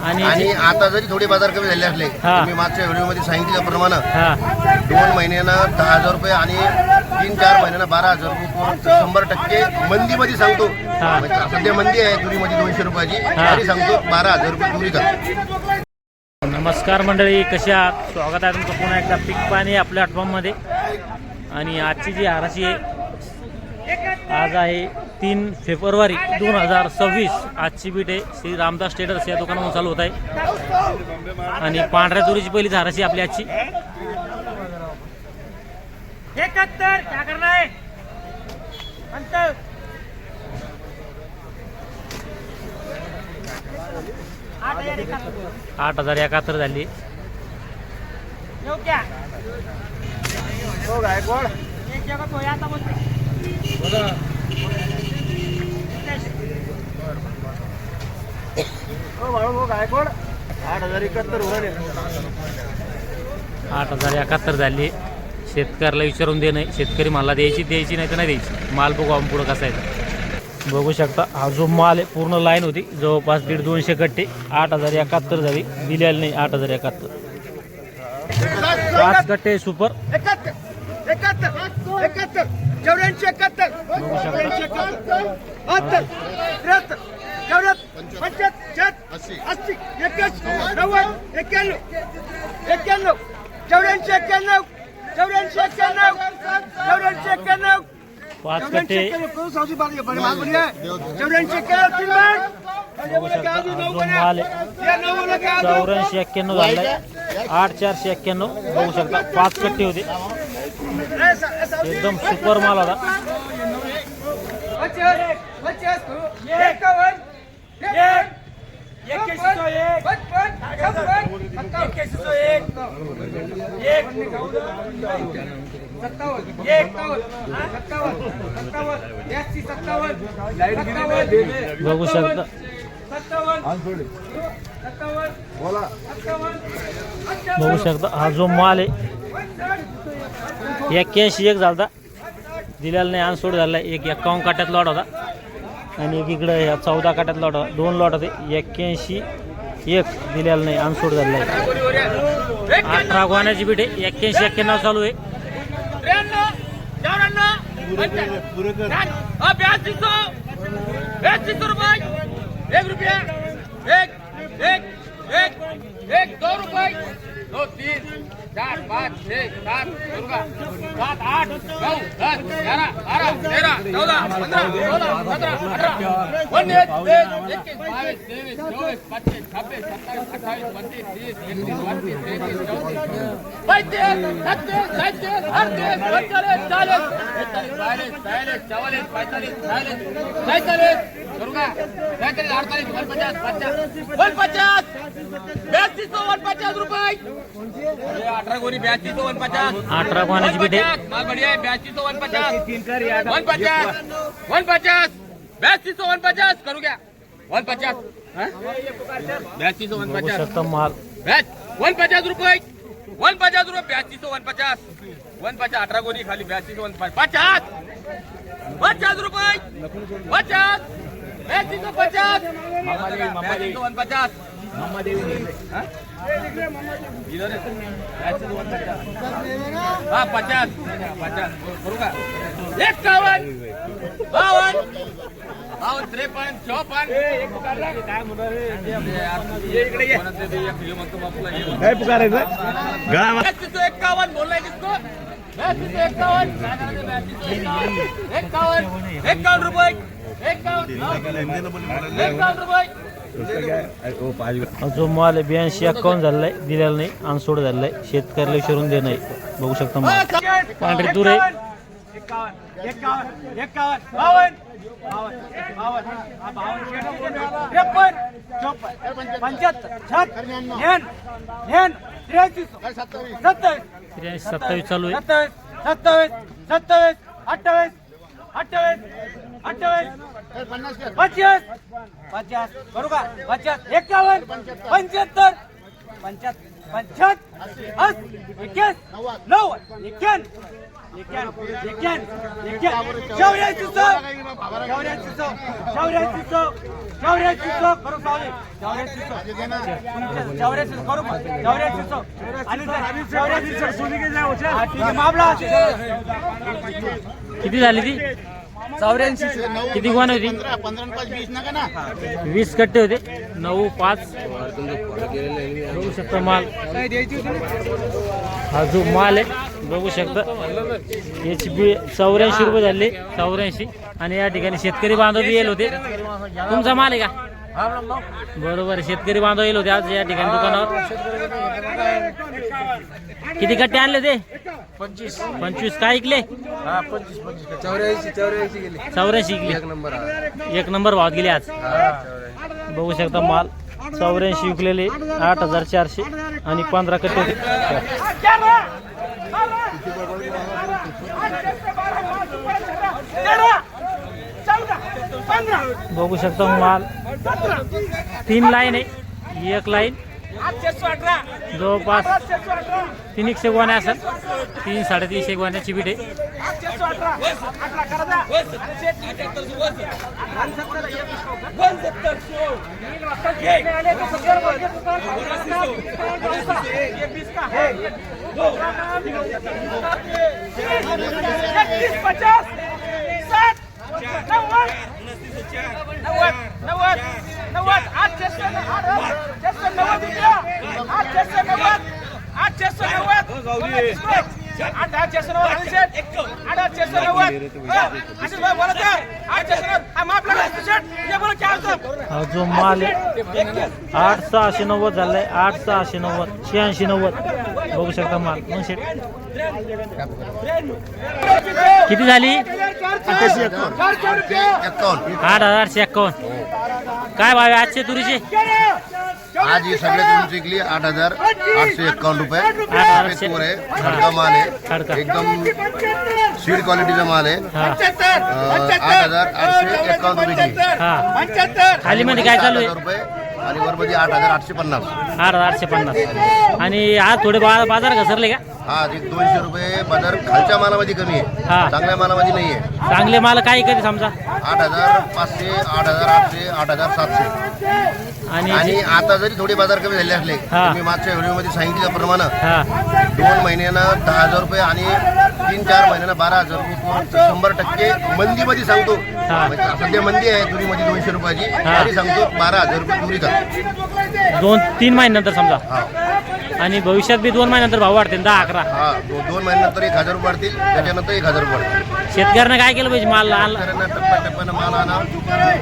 आणि आणि आता जरी थोडे बाजार कमी झाले असले हा. मी मागच्या व्हिडिओमध्ये सांगितल्याप्रमाणे हा. दोन महिन्यांना दहा हजार रुपये आणि तीन चार महिन्यांना बारा हजार रुपये शंभर टक्के मंदीमध्ये सांगतो. हा. म्हणजे सध्या मंदी आहे तुरीमध्ये दोनशे रुपयाची. हा. तरी सांगतो बारा हजार रुपये तुरीचा नमस्कार मंडळी कशी आहात? स्वागत आहे तुमचं पुन्हा एकदा पीक पाणी आपल्या आठवणमध्ये आणि आजची जी हाराशी आहे आज आहे तीन फेब्रुवारी दोन हजार सव्वीस. आजची बीट आहे श्री रामदास ट्रेडर्स या दुकानावर चालू होत आहे. आणि पांढऱ्या तुरीची पहिली हाराशी आपली आजची. आठ हजार एकाहत्तर. झाली. एक आठ हजार एकाहत्तर आठ हजार एकाहत्तर झाली. शेतकऱ्याला विचारून दे नाही शेतकरी मला द्यायची द्यायची नाही तर नाही द्यायची. माल बघू आपण पुढं कसा आहे. बघू शकता हा जो माल आहे पूर्ण लाईन होती. जवळपास दीड दोनशे कट्टे. आठ हजार एकाहत्तर झाली. दिलेली नाही आठ हजार एकाहत्तर. पाच कट्टे सुपर चौऱ्याऐंशी एकाहत्तर. चौऱ्याऐंशी एकाहत्तर. बहात्तर. त्र्याहत्तर. चौऱ्याहत्तर. पंच्याहत्तर अस्सी. एक्क्याऐंशी नव्वद. एक्क्याण्णव. एक्क्याण्णव. चौऱ्याऐंशी एक्क्याण्णव. चौऱ्याऐंशी एक्क्याण्णव. चौऱ्याऐंशी एक्क्याण्णव. पाच कट्टे. चौऱ्याऐंशी एक्क्याण्णव तीन बार. हा चौऱ्याऐंशी एक्क्याण्णव झालाय. आठ चारशे एक्क्याण्णव बघू शकता. पाच कट्टे होते. एकदम सुपर माल होता बघू शकता. बघू शकता. हा जो माल आहे एक्क्याऐंशी एक झाला दिलेला नाही अनसोड झाला एक एक्कावन्न काट्यात लॉट होता. आणि एक इकडं ह्या चौदा काट्यात लॉट होता. दोन लॉट होते. एक्क्याऐंशी एक दिलेला नाही अनसोड झालेला आहे. अठरा गोण्याची बीट आहे. एक्क्याऐंशी एक्क्याण्णव चालू आहे. एक रुपया एक एक एक एक दो रुपये. दो तीन. चार पाच छह सात दुर्गा. सात आठ नऊ दस ग्यारह बारह तेरह चौदह पंद्रह सोलह सत्रह अठारह उन्नीस बीस इक्कीस बाईस तेईस चौबीस पच्चीस छब्बीस सत्ताईस अट्ठाईस बत्तीस तीस इकतीस बत्तीस तैंतीस चौतीस पैंतीस छत्तीस सैंतीस अड़तीस उनचालीस चालीस इकतालीस बयालीस बयालीस चवालीस पैंतालीस छियालीस सैंतालीस दुर्गा सैंतालीस अड़तालीस वन पचास पचास। वन पचास! बयालीस सौ वन पचास रुपये अठारह गोरी सौ वन पचास। अठरा गोण्याची बीट। माल बढ़िया है बयासी सौ वन पचास। वन पचास वन पचास बयासी सौ वन पचास। करू क्या? वन पचास। बयासी सौ वन पचास। माल। वन पचास रुपये वन पचास रुपये ब्याऐंशी सौ वन पचास। वन पचास अठरा गोणी खाली ब्याऐंशी सौ वन पचास। पचास! रुपये पचास! पचास। पचास। हा? है. पचास हा? पचास। पचास. करू का? एक्कावन्न बावन्न बावन्न त्रेपन्न चौपन्न. काय म्हणणार इकडे ये. म्हणतो बापूला ये काय पुकारायचं गळा बयासी सौ इक्यावन बोल रहे किसको बयासी सौ इक्यावन इक्यावन इक्यावन रुपये. जो माल ब्याऐंशी अकाउंट झालेला आहे? दिलेला नाही अनसोड झालेला आहे. शेतकऱ्याला विचारून दे नाही बघू शकता माल पांढरी तूर आहे. सत्तावीस त्र्याऐंशी सत्तावीस चालू आहे. सत्तावीस सत्तावीस सत्तावीस अठ्ठावीस अठ्ठावीस अठ्ठावीस पचास पचास करू का? पचास एकावन्न पंच्याहत्तर. पंच्याहत्तर. पंच्याहत्तर एक्क्याण्णव नव्वद. एक्क्याण्णव एक्क्याण्णव एक्क्याण्णव एक्क्याण्णव चौऱ्याऐंशी सौ. चौऱ्याऐंशी सौ. चौऱ्याऐंशी सौ. चौऱ्याऐंशी सौ. करू सावले चौऱ्याऐंशी सौ. चौऱ्याऐंशी करू चौऱ्याऐंशी सौ. आणि चौऱ्याऐंशी सौ. हा, ठीक आहे, मामला किती झाली ती? चौऱ्याऐंशी. किती गुण होती? वीस कट्टे होते. नऊ पाच. बघू शकता माल. हा जो माल आहे बघू शकता. एच बी चौऱ्याऐंशी रुपये झाले. चौऱ्याऐंशी. आणि या ठिकाणी शेतकरी बांधव बी येईल होते. तुमचा माल आहे का? बरोबर आहे, शेतकरी बांधव येईल होते आज या ठिकाणी दुकानावर. किती कट्टे आणले ते? पंचवीस. पंचवीस. काय ऐकले चौऱ्याऐंशी चौऱ्याऐंशी गेले. चौऱ्याऐंशी ऐकले नंबर एक नंबर भावात गेले आज. बघू शकता माल. चौऱ्याऐंशी विकलेले आठ हजार चारशे आणि पंधरा कट्टे होते. बघू शकता माल. तीन लाईन आहे. एक लाईन जवळपास तीन एकशे गोण्या असत तीन साडेतीनशे गोण्याची बीट आहे पचास साठ नव्वद नव्वद नव्वद नव्वद आठशे आठशे नव्वद रुपया आठशे नव्वद आठशे बोला काय होतं जो माल आठ सहाशे नव्वद झालाय आठ सहाशे नव्वद शहाऐंशी नव्वद. बघू शकता माल. मग शेट किती झाली? आठ हजारशे एक्कावन्न काय भाव आजचे तुरीचे? आज ही सगळ्यात उंच विकली आठ हजार आठशे एक्कावन्न रुपये. आठशे. आहे. खडका माल. आहे. एकदम सीड क्वालिटीचा माल आहे. आठ हजार आठशे एक्कावन्न रुपये विकली. हा. खाली मध्ये काय चालू आहे? रुपये आणि वरमध्ये आठ हजार आठशे पन्नास. आठ हजार आठशे पन्नास. आणि आज थोडे बाजार घसरले का? हा दोनशे रुपये बाजार खालच्या मालामध्ये कमी हा. आहे चांगल्या मालामध्ये नाही आहे. चांगले माल काय कधी समजा? आठ हजार पाचशे आठ हजार आठशे आठ हजार सातशे. आणि आणि आता जरी थोडे बाजार कमी झाले असले हा. मी मागच्या व्हिडिओमध्ये सांगितल्याप्रमाणे हा. दोन महिन्यानं दहा हजार रुपये आणि तीन चार महिन्यानं बारा हजार रुपये शंभर टक्के मंदीमध्ये सांगतो. हा. म्हणजे सध्या मंदी आहे तुरीमध्ये दोनशे रुपयाची हा. सांगतो बारा हजार रुपये तुरीचा दोन तीन महिन्यानंतर समजा. हा. आणि भविष्यात बी दोन महिन्यानंतर भाव वाढतील दहा अकरा. हा दो- दोन महिन्यानंतर एक हजार रुपये वाढतील त्याच्यानंतर एक हजार रुपये वाढतील. शेतकऱ्यांना काय केलं पाहिजे माल? आणला शेतकऱ्यांना टप्प्याटप्प्यानं माल आणा.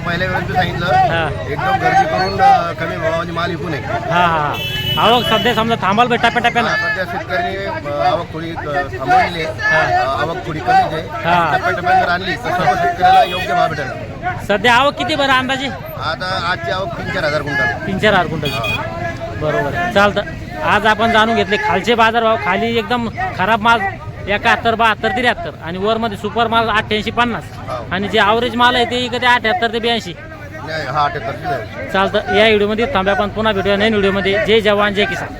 पहिल्या वेळेस मी हा. सांगितलं एकदम गर्दी करून अं, कमी भावामध्ये माल विकू नये. हा हा हा. आवक सध्या समजा थांबाल पाहिजे टप्प्या टप्प्यानं हा, सध्या शेतकऱ्यांनी अं, आवक थोडी अं, थांबवलेली आहे. अं, आवक थोडी कमीच आहे. हा. टप्प्याटप्प्यानं जर आणली तर सर्व शेतकऱ्याला योग्य भाव भेटेल. सध्या आवक किती बरं अंदाजे? आता आजची आवक तीन चार हजार क्विंटल तीन चार हजार क्विंटल बरोबर. चालतं. आज आपण जाणून घेतले खालचे बाजारभाव खाली एकदम खराब माल एकाहत्तर बहात्तर त्र्याहत्तर. आणि वरमध्ये सुपर माल अठ्ठ्याऐंशी पन्नास. आणि जे ॲव्हरेज माल आहे ते इकडे अठ्याहत्तर ते ब्याऐंशी. हा चालतं. या व्हिडिओमध्ये थांब्या पण पुन्हा भेटूया नवीन व्हिडिओमध्ये. जय जवान जय किसान.